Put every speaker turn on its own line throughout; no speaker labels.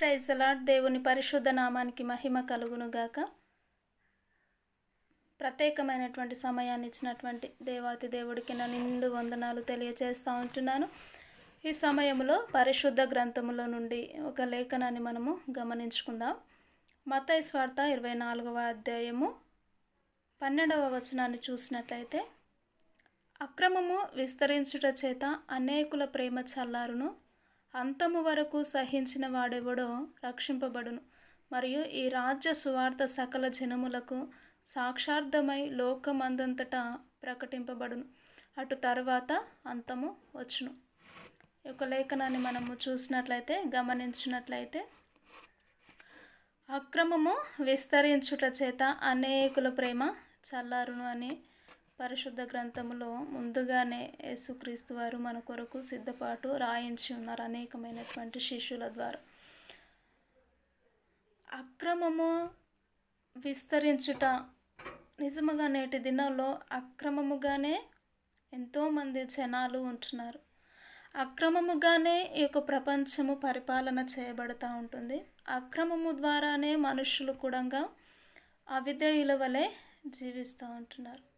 Praise allot దేవుని పరిశుద్ధ నామానికి మహిమ కలుగునుగాక. ప్రత్యేకమైనటువంటి సమయాన్ని ఇచ్చినటువంటి దేవాతి దేవుడికి నా నిండు వందనాలు తెలియజేస్తూ ఉంటున్నాను. ఈ సమయంలో పరిశుద్ధ గ్రంథములో నుండి ఒక లేఖనాన్ని మనము గమనించుకుందాం. మతయ స్వార్థ ఇరవై నాలుగవ అధ్యాయము పన్నెండవ వచనాన్ని చూసినట్లయితే అక్రమము విస్తరించుట చేత అనేకుల ప్రేమ చల్లారును. అంతము వరకు సహించిన వాడెవడో రక్షింపబడును. మరియు ఈ రాజ్య సువార్త సకల జనములకు సాక్షార్థమై లోకమందంతటా ప్రకటింపబడును. అటు తర్వాత అంతము వచ్చును. ఈ యొక్క లేఖనాన్ని మనము చూసినట్లయితే గమనించినట్లయితే అక్రమము విస్తరించుట చేత అనేకుల ప్రేమ చల్లారును అని పరిశుద్ధ గ్రంథములో ముందుగానే యేసుక్రీస్తు వారు మన కొరకు సిద్ధపాటు రాయించి ఉన్నారు అనేకమైనటువంటి శిష్యుల ద్వారా. అక్రమము విస్తరించుట నిజముగా నేటి దినాల్లో అక్రమముగానే ఎంతోమంది జనాలు ఉంటున్నారు. అక్రమముగానే ఈ యొక్క ప్రపంచము పరిపాలన చేయబడుతూ ఉంటుంది. అక్రమము ద్వారానే మనుషులు కూడా అవిధేయుల వలె జీవిస్తూ ఉంటున్నారు.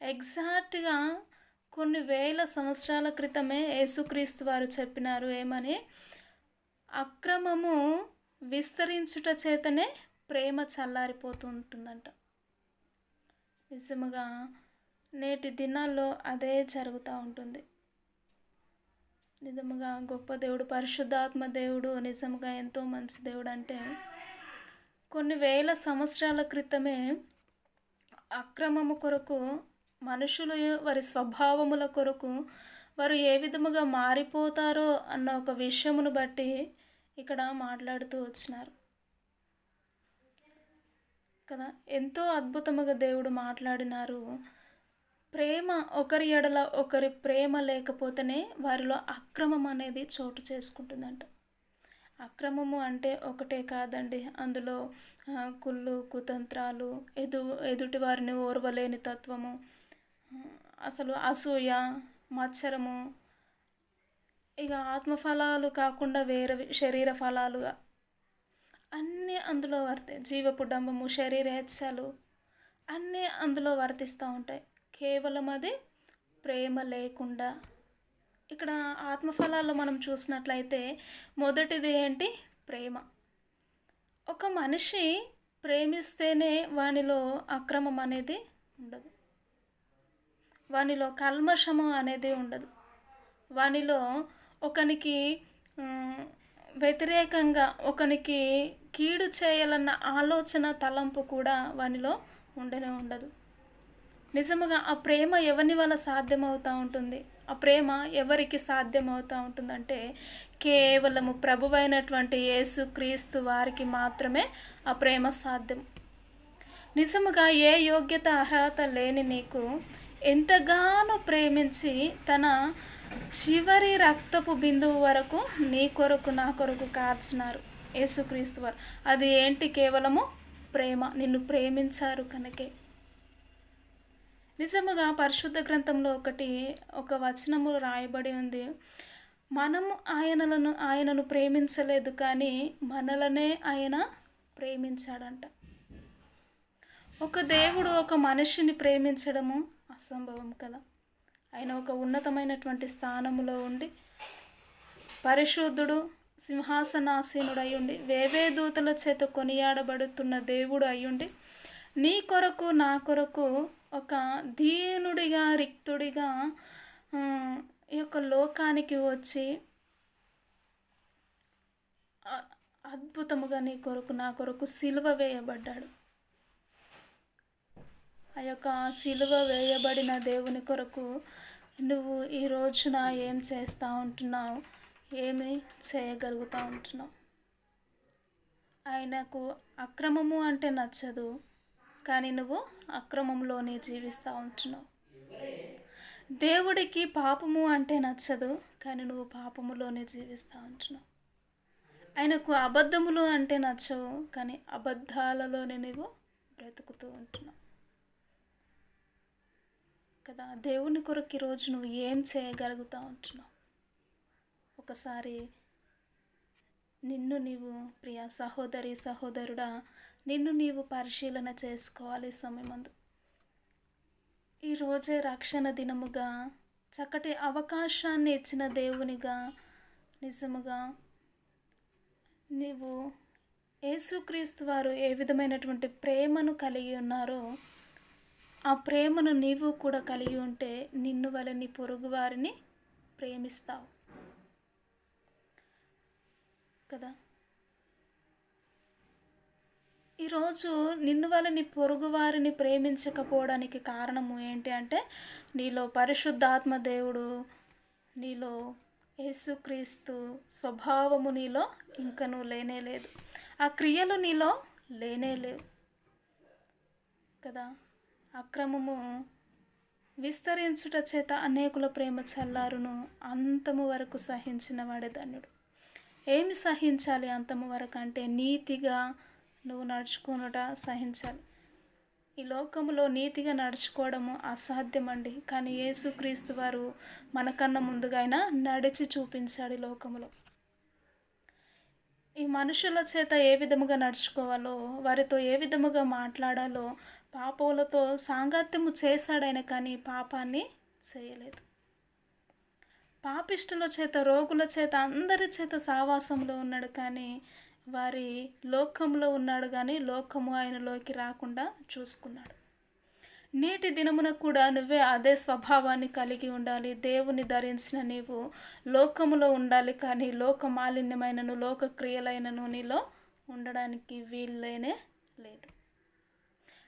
ఎగ్జాక్ట్గా కొన్ని వేల సంవత్సరాల క్రితమే యేసుక్రీస్తు వారు చెప్పినారు. ఏమని? అక్రమము విస్తరించుట చేతనే ప్రేమ చల్లారిపోతూ ఉంటుందంట నిజముగా నేటి దినాల్లో అదే జరుగుతూ ఉంటుంది. నిజముగా గొప్ప దేవుడు పరిశుద్ధాత్మ దేవుడు నిజముగా ఎంతో మంచి దేవుడు అంటే కొన్ని వేల సంవత్సరాల క్రితమే అక్రమము కొరకు మనుషులు వారి స్వభావముల కొరకు వారు ఏ విధముగా మారిపోతారో అన్న ఒక విషయమును బట్టి ఇక్కడ మాట్లాడుతూ వచ్చినారు. కదా ఎంతో అద్భుతముగా దేవుడు మాట్లాడినారు. ప్రేమ ఒకరి ఎడల ఒకరి ప్రేమ లేకపోతేనే వారిలో అక్రమం అనేది చోటు చేసుకుంటుందంట. అక్రమము అంటే ఒకటే కాదండి. అందులో కుళ్ళు కుతంత్రాలు ఎదు ఎదుటి వారిని ఓర్వలేని తత్వము అసలు అసూయ మత్సరము ఇక ఆత్మఫలాలు కాకుండా వేరే శరీర ఫలాలుగా అన్నీ అందులో వర్తి జీవపు డంబము శరీరేచ్ఛలు అన్నీ అందులో వర్తిస్తూ ఉంటాయి. కేవలం అది ప్రేమ లేకుండా. ఇక్కడ ఆత్మఫలాల్లో మనం చూసినట్లయితే మొదటిది ఏంటి? ప్రేమ. ఒక మనిషి ప్రేమిస్తేనే వానిలో అక్రమం అనేది ఉండదు. వానిలో కల్మషము అనేది ఉండదు. వానిలో ఒకనికి వ్యతిరేకంగా ఒకనికి కీడు చేయాలన్న ఆలోచన తలంపు కూడా వానిలో ఉండనే ఉండదు. నిజముగా ఆ ప్రేమ ఎవరి వల్ల సాధ్యమవుతూ ఉంటుంది? ఆ ప్రేమ ఎవరికి సాధ్యమవుతూ ఉంటుందంటే కేవలము ప్రభువైనటువంటి యేసు క్రీస్తు వారికి మాత్రమే ఆ ప్రేమ సాధ్యం. నిజముగా ఏ యోగ్యత అర్హత లేని నీకు ఎంతగానో ప్రేమించి తన చివరి రక్తపు బిందువు వరకు నీ కొరకు నా కొరకు కార్చినారు యేసుక్రీస్తు వారు. అది ఏంటి కేవలము ప్రేమ? నిన్ను ప్రేమించారు కనుకే. నిజముగా పరిశుద్ధ గ్రంథంలో ఒకటి ఒక వచనము రాయబడి ఉంది. మనము ఆయనలను ఆయనను ప్రేమించలేదు కానీ మనలనే ఆయన ప్రేమించాడంట. ఒక దేవుడు ఒక మనిషిని ప్రేమించడము అసంభవం కదా. ఆయన ఒక ఉన్నతమైనటువంటి స్థానములో ఉండి పరిశుద్ధుడు సింహాసనాసీనుడు అయ్యుండి వేవే దూతల చేత కొనియాడబడుతున్న దేవుడు అయ్యుండి నీ కొరకు నా కొరకు ఒక దీనుడిగా రిక్తుడిగా ఈ యొక్క లోకానికి వచ్చి అద్భుతముగా నీ కొరకు నా కొరకు సిలువ వేయబడ్డాడు. ఆ యొక్క సిలువ వేయబడిన దేవుని కొరకు నువ్వు ఈ రోజున ఏం చేస్తూ ఉంటున్నావు? ఏమి చేయగలుగుతూ ఉంటున్నావు? ఆయనకు అక్రమము అంటే నచ్చదు కానీ నువ్వు అక్రమంలోనే జీవిస్తూ ఉంటున్నావు. దేవుడికి పాపము అంటే నచ్చదు కానీ నువ్వు పాపములోనే జీవిస్తూ ఉంటున్నావు. ఆయనకు అబద్ధములు అంటే నచ్చవు కానీ అబద్ధాలలోనే నువ్వు బ్రతుకుతూ ఉంటున్నావు. కదా దేవుని కొరకు ఈరోజు నువ్వు ఏం చేయగలుగుతా ఉంటున్నావు ఒకసారి నిన్ను నీవు ప్రియ సహోదరి సహోదరుడా నిన్ను నీవు పరిశీలన చేసుకోవాలి సమయమందు. ఈరోజే రక్షణ దినముగా చక్కటి అవకాశాన్ని ఇచ్చిన దేవునిగా నిజముగా నీవు యేసుక్రీస్తు వారు ఏ విధమైనటువంటి ప్రేమను కలిగి ఉన్నారో ఆ ప్రేమను నీవు కూడా కలిగి ఉంటే నిన్ను వలని పొరుగు వారిని ప్రేమిస్తావు. కదా? ఈరోజు నిన్ను వలని పొరుగు వారిని ప్రేమించకపోవడానికి కారణము ఏంటి అంటే నీలో పరిశుద్ధాత్మ దేవుడు నీలో యేసుక్రీస్తు స్వభావము నీలో ఇంకనూ లేనే లేదు. ఆ క్రియలు నీలో లేనే లేవు. కదా? అక్రమము విస్తరించుట చేత అనేకుల ప్రేమ చల్లారును అంతము వరకు సహించిన వాడే ధన్యుడు. ఏమి సహించాలి అంతము వరకు అంటే నీతిగా నువ్వు నడుచుకునుట సహించాలి. ఈ లోకంలో నీతిగా నడుచుకోవడము అసాధ్యమండి. కానీ యేసుక్రీస్తు వారు మనకన్నా ముందుగా ఆయన నడిచి చూపించాడు ఈ లోకములో. ఈ మనుషుల చేత ఏ విధముగా నడుచుకోవాలో వారితో ఏ విధముగా మాట్లాడాలో పాపములతో సాంగత్యము చేశాడైన కానీ పాపాన్ని చేయలేదు. పాపిష్టుల చేత రోగుల చేత అందరి చేత సావాసంలో ఉన్నాడు కానీ వారి లోకంలో ఉన్నాడు కానీ లోకము ఆయనలోకి రాకుండా చూసుకున్నాడు. నేటి దినమున కూడా నువ్వే అదే స్వభావాన్ని కలిగి ఉండాలి. దేవుని ధరించిన నీవు లోకములో ఉండాలి కానీ లోక మాలిన్యమైనను లోక క్రియలైనను నీలో ఉండడానికి వీల్లేనే లేదు.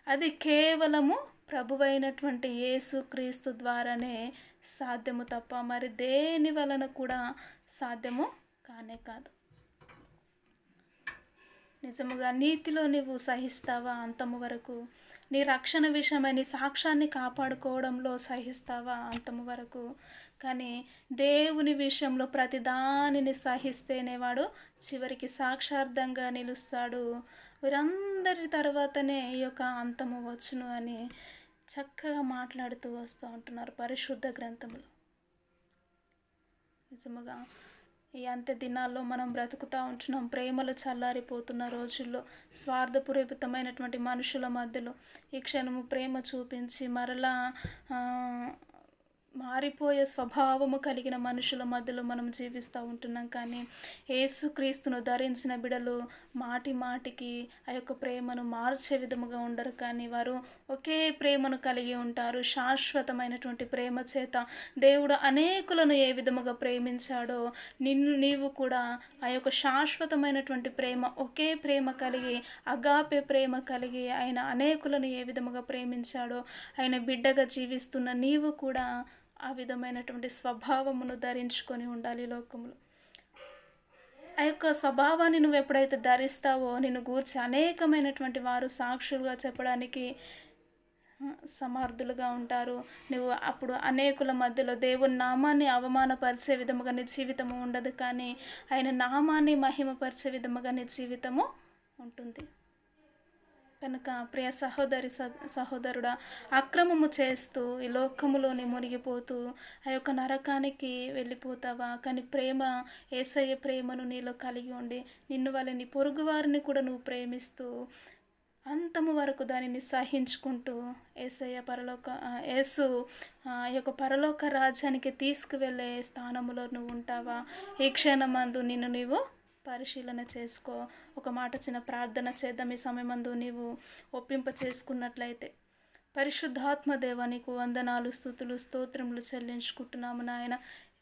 అది కేవలము ప్రభువైనటువంటి యేసు క్రీస్తు ద్వారానే సాధ్యము తప్ప మరి దేని వలన కూడా సాధ్యము కానే కాదు. నిజముగా నీతిలో నువ్వు సహిస్తావా? అంతము వరకు నీ రక్షణ విషయమై నీ సాక్ష్యాన్ని కాపాడుకోవడంలో సహిస్తావా? అంతము వరకు కానీ దేవుని విషయంలో ప్రతి దానిని సహిస్తేనే వాడు చివరికి సాక్షార్థంగా నిలుస్తాడు. వీరందరి తర్వాతనే ఈ యొక్క అంతము వచ్చును అని చక్కగా మాట్లాడుతూ వస్తూ ఉంటున్నారు పరిశుద్ధ గ్రంథములు నిజముగా ఈ అంత్య దినాల్లో మనం బ్రతుకుతూ ఉంటున్నాం. ప్రేమలు చల్లారిపోతున్న రోజుల్లో స్వార్థపూరితమైనటువంటి మనుషుల మధ్యలో ఈ క్షణము ప్రేమ చూపించి మరలా మారిపోయే స్వభావము కలిగిన మనుషుల మధ్యలో మనం జీవిస్తూ ఉంటున్నాం. కానీ ఏసుక్రీస్తును ధరించిన బిడలు మాటి మాటికి ఆ యొక్క ప్రేమను మార్చే విధముగా ఉండరు. కానీ వారు ఒకే ప్రేమను కలిగి ఉంటారు. శాశ్వతమైనటువంటి ప్రేమ చేత దేవుడు అనేకులను ఏ విధముగా ప్రేమించాడో నిన్ను నీవు కూడా ఆ యొక్క శాశ్వతమైనటువంటి ప్రేమ ఒకే ప్రేమ కలిగి అగాపే ప్రేమ కలిగి ఆయన అనేకులను ఏ విధముగా ప్రేమించాడో ఆయన బిడ్డగా జీవిస్తున్న నీవు కూడా ఆ విధమైనటువంటి స్వభావమును ధరించుకొని ఉండాలి లోకంలో ఆ యొక్క స్వభావాన్ని నువ్వు ఎప్పుడైతే ధరిస్తావో నిన్ను గూర్చి అనేకమైనటువంటి వారు సాక్షులుగా చెప్పడానికి సమర్థులుగా ఉంటారు. నువ్వు అప్పుడు అనేకుల మధ్యలో దేవుని నామాన్ని అవమానపరిచే విధముగా నీ జీవితము ఉండదు కానీ ఆయన నామాన్ని మహిమపరిచే విధముగా నీ జీవితము ఉంటుంది. కనుక ప్రియ సహోదరి సహోదరుడా అక్రమము చేస్తూ ఈ లోకములోని మునిగిపోతూ ఆ యొక్క నరకానికి వెళ్ళిపోతావా? కానీ ప్రేమ ఏసయ్య ప్రేమను నీలో కలిగి ఉండి నిన్ను వాళ్ళని పొరుగువారిని కూడా నువ్వు ప్రేమిస్తూ అంతము వరకు దానిని సహించుకుంటూ ఏసయ్య పరలోక యేసు ఆ యొక్క పరలోక రాజ్యానికి తీసుకువెళ్ళే స్థానములో నువ్వు ఉంటావా? ఈ క్షణమందు నిన్ను నీవు పరిశీలన చేసుకో. ఒక మాట చిన్న ప్రార్థన చేద్దాం ఈ సమయమందు నీవు ఒప్పింప చేసుకున్నట్లయితే. పరిశుద్ధాత్మ దేవ నీకు వందనాలు స్థుతులు స్తోత్రములు చెల్లించుకుంటున్నాము నాయన.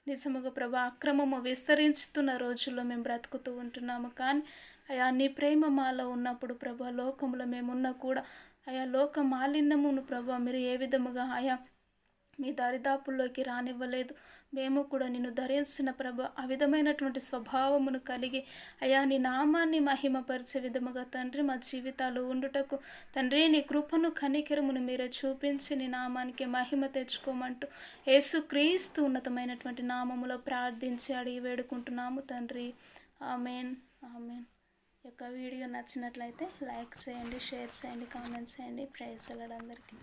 నిజముగా ప్రభా అక్రమము విస్తరించుతున్న రోజుల్లో మేము బ్రతుకుతూ ఉంటున్నాము కానీ అయా నీ ప్రేమ మాలో ఉన్నప్పుడు ప్రభా లోకంలో మేమున్నా కూడా అయా లోక మాలిన్యమును ప్రభా మీరు ఏ విధముగా అయా మీ దరిదాపుల్లోకి రానివ్వలేదు. మేము కూడా నిన్ను ధరించిన ప్రభు ఆ విధమైనటువంటి స్వభావమును కలిగి అయా నీ నామాన్ని మహిమపరిచే విధముగా తండ్రి మా జీవితాలు ఉండుటకు. తండ్రి నీ కృపను కనికిరమును మీరే చూపించి నీ నామానికి మహిమ తెచ్చుకోమంటూ యేసు క్రీస్తు ఉన్నతమైనటువంటి నామములో ప్రార్థించి అడిగి వేడుకుంటున్నాము తండ్రి. ఆమెన్. ఆమెన్. యొక్క వీడియో నచ్చినట్లయితే లైక్ చేయండి షేర్ చేయండి కామెంట్స్ చేయండి. ప్రైజ్ అందరికీ.